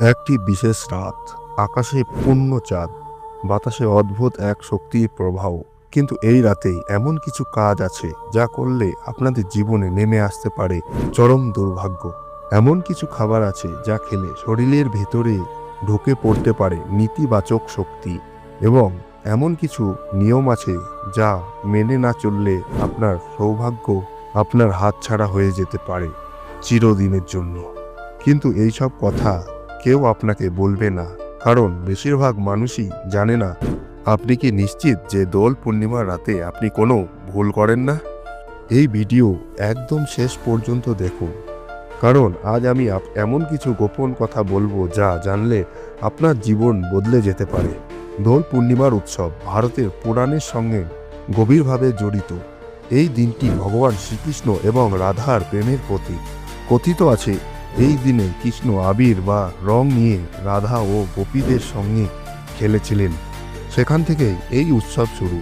একটি বিশেষ রাত। আকাশে পূর্ণ চাঁদ, বাতাসে অদ্ভুত এক শক্তির প্রবাহ। কিন্তু এই রাতেই এমন কিছু কাজ আছে যা করলে আপনাদের জীবনে নেমে আসতে পারে চরম দুর্ভাগ্য। এমন কিছু খাবার আছে যা খেলে শরীরের ভেতরে ঢুকে পড়তে পারে নেতিবাচক শক্তি এবং এমন কিছু নিয়ম আছে যা মেনে না চললে আপনার সৌভাগ্য আপনার হাতছাড়া হয়ে যেতে পারে চিরদিনের জন্য। কিন্তু এই সব কথা কেউ আপনাকে বলবে না, কারণ বেশিরভাগ মানুষই জানে না। আপনি কি নিশ্চিত যে দোল পূর্ণিমার রাতে আপনি কোনো ভুল করেন না? এই ভিডিও একদম শেষ পর্যন্ত দেখুন, কারণ আজ আমি এমন কিছু গোপন কথা বলব যা জানলে আপনার জীবন বদলে যেতে পারে। দোল পূর্ণিমার উৎসব ভারতের পুরাণের সঙ্গে গভীরভাবে জড়িত। এই দিনটি ভগবান শ্রীকৃষ্ণ এবং রাধার প্রেমের প্রতীক। কথিত আছে এই দিনে কৃষ্ণ আবির বা রং নিয়ে রাধা ও গোপীদের সঙ্গে খেলেছিলেন। সেখান থেকেই এই উৎসব শুরু।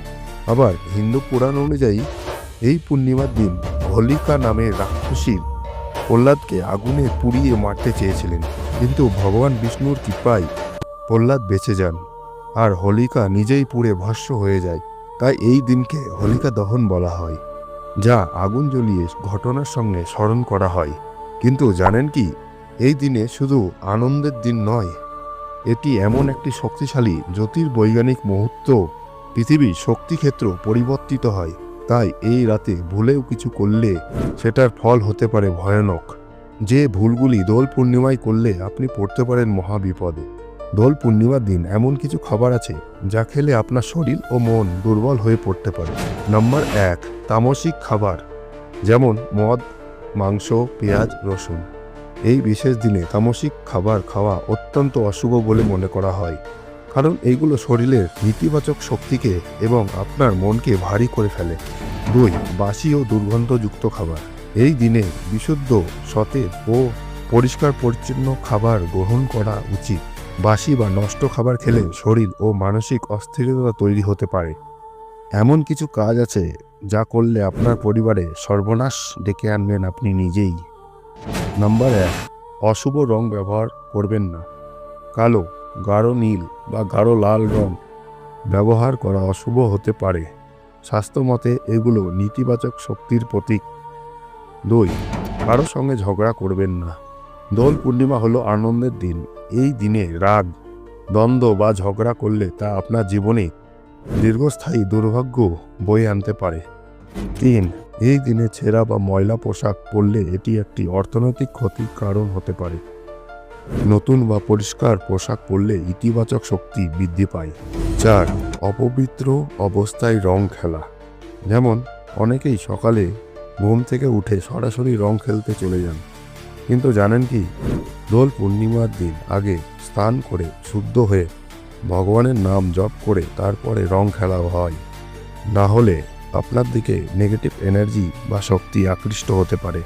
আবার হিন্দু পুরাণ অনুযায়ী এই পূর্ণিমার দিন হোলিকা নামে রাক্ষসী প্রহ্লাদকে আগুনে পুড়িয়ে মারতে চেয়েছিলেন। কিন্তু ভগবান বিষ্ণুর কৃপায় প্রহ্লাদ বেঁচে যান আর হোলিকা নিজেই পুড়ে ভস্ম হয়ে যায়। তাই এই দিনকে হোলিকা দহন বলা হয়, যা আগুন জ্বলিয়ে ঘটনার সঙ্গে স্মরণ করা হয়। কিন্তু জানেন কি, এই দিনে শুধু আনন্দের দিন নয়, এটি এমন একটি শক্তিশালী জ্যোতির্বৈজ্ঞানিক মুহূর্ত। পৃথিবীর শক্তিক্ষেত্র পরিবর্তিত হয়, তাই এই রাতে ভুলেও কিছু করলে সেটার ফল হতে পারে ভয়ানক। যে ভুলগুলি দোল পূর্ণিমায় করলে আপনি পড়তে পারেন মহাবিপদে। দোল পূর্ণিমার দিন এমন কিছু খাবার আছে, যা খেলে আপনার শরীর ও মন দুর্বল হয়ে পড়তে পারে। নম্বর এক, তামসিক খাবার, যেমন মদ মাংস, পেঁয়াজ, রসুন। এই বিশেষ দিনে তামসিক খাবার খাওয়া অত্যন্ত অশুভ বলে মনে করা হয়। কারণ এইগুলো শরীরের নেতিবাচক শক্তিকে এবং আপনার মনকে ভারী করে ফেলে। দুই, বাসি ও দুর্গন্ধযুক্ত খাবার। এই দিনে বিশুদ্ধ, সতেজ ও পরিষ্কার পরিচ্ছন্ন খাবার গ্রহণ করা উচিত। বাসি বা নষ্ট খাবার খেলে শরীর ও মানসিক অস্থিরতা তৈরি হতে পারে। এমন কিছু কাজ আছে যা করলে আপনার পরিবারে সর্বনাশ ডেকে আনবেন আপনি নিজেই। নাম্বার এক, অশুভ রং ব্যবহার করবেন না। কালো, গাঢ় নীল বা গাঢ় লাল রং ব্যবহার করা অশুভ হতে পারে। স্বাস্থ্য মতে এগুলো নেতিবাচক শক্তির প্রতীক। দুই, কারও সঙ্গে ঝগড়া করবেন না। দোল পূর্ণিমা হলো আনন্দের দিন। এই দিনে রাগ, দ্বন্দ্ব বা ঝগড়া করলে তা আপনার জীবনে দীর্ঘস্থায়ী দুর্ভাগ্য বয়ে আনতে পারে। তিন, এই দিনে ছেঁড়া বা ময়লা পোশাক পরলে এটি একটি অর্থনৈতিক ক্ষতির কারণ হতে পারে। নতুন বা পরিষ্কার পোশাক পরলে ইতিবাচক শক্তি বৃদ্ধি পায়। চার, অপবিত্র অবস্থায় রং খেলা। যেমন, অনেকেই সকালে ঘুম থেকে উঠে সরাসরি রং খেলতে চলে যান। কিন্তু জানেন কি? দোল পূর্ণিমার দিন আগে স্নান করে শুদ্ধ হয়ে ভগবানের নাম জপ করে তারপরে রং খেলা হয়। না হলে আপনার দিকে নেগেটিভ এনার্জি বা শক্তি আকৃষ্ট হতে পারে।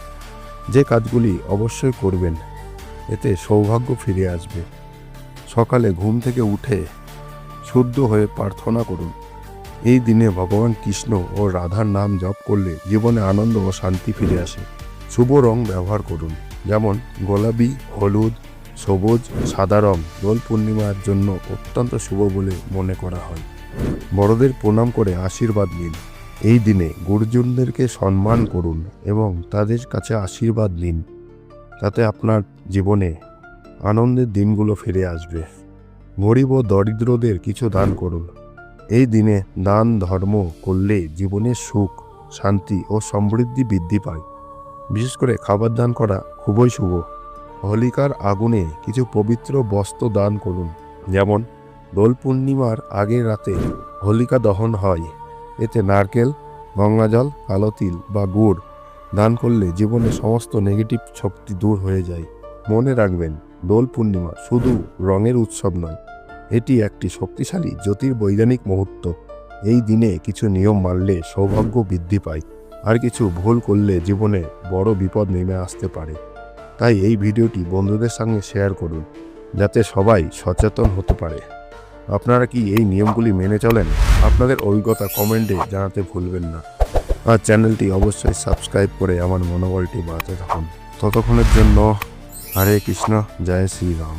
যে কাজগুলি অবশ্যই করবেন, এতে সৌভাগ্য ফিরে আসবে। সকালে ঘুম থেকে উঠে শুদ্ধ হয়ে প্রার্থনা করুন। এই দিনে ভগবান কৃষ্ণ ও রাধার নাম জপ করলে জীবনে আনন্দ ও শান্তি ফিরে আসে। শুভ রং ব্যবহার করুন, যেমন গোলাপি, হলুদ সবুজ, সাদা রং দোল পূর্ণিমার জন্য অত্যন্ত শুভ বলে মনে করা হয়। বড়দের প্রণাম করে আশীর্বাদ নিন। এই দিনে গুরুজনদেরকে সম্মান করুন এবং তাদের কাছে আশীর্বাদ নিন, তাতে আপনার জীবনে আনন্দের দিনগুলো ফিরে আসবে। গরিব ও দরিদ্রদের কিছু দান করুন। এই দিনে দান, ধর্ম করলে জীবনের সুখ, শান্তি ও সমৃদ্ধি বৃদ্ধি পায়। বিশেষ করে খাবার দান করা খুবই শুভ। হোলিকার আগুনে কিছু পবিত্র বস্ত্র দান করুন। যেমন, দোল পূর্ণিমার আগের রাতে হোলিকা দহন হয়। এতে নারকেল গঙ্গাজল কালো তিল বা গুড় দান করলে জীবনের সমস্ত নেগেটিভ শক্তি দূর হয়ে যায়। মনে রাখবেন, দোল পূর্ণিমা শুধু রঙের উৎসব নয়, এটি একটি শক্তিশালী জ্যোতির্বৈজ্ঞানিক মুহূর্ত। এই দিনে কিছু নিয়ম মানলে সৌভাগ্য বৃদ্ধি পায়, আর কিছু ভুল করলে জীবনে বড় বিপদ নেমে আসতে পারে। তাই এই ভিডিওটি বন্ধুদের সঙ্গে শেয়ার করুন, যাতে সবাই সচেতন হতে পারে। আপনারা কি এই নিয়মগুলি মেনে চলেন? আপনাদের অভিজ্ঞতা কমেন্টে জানাতে ভুলবেন না। আর চ্যানেলটি অবশ্যই সাবস্ক্রাইব করে আমার মনোবলটি বাড়াতে থাকুন। ততক্ষণের জন্য হরে কৃষ্ণ, জয় শ্রীরাম।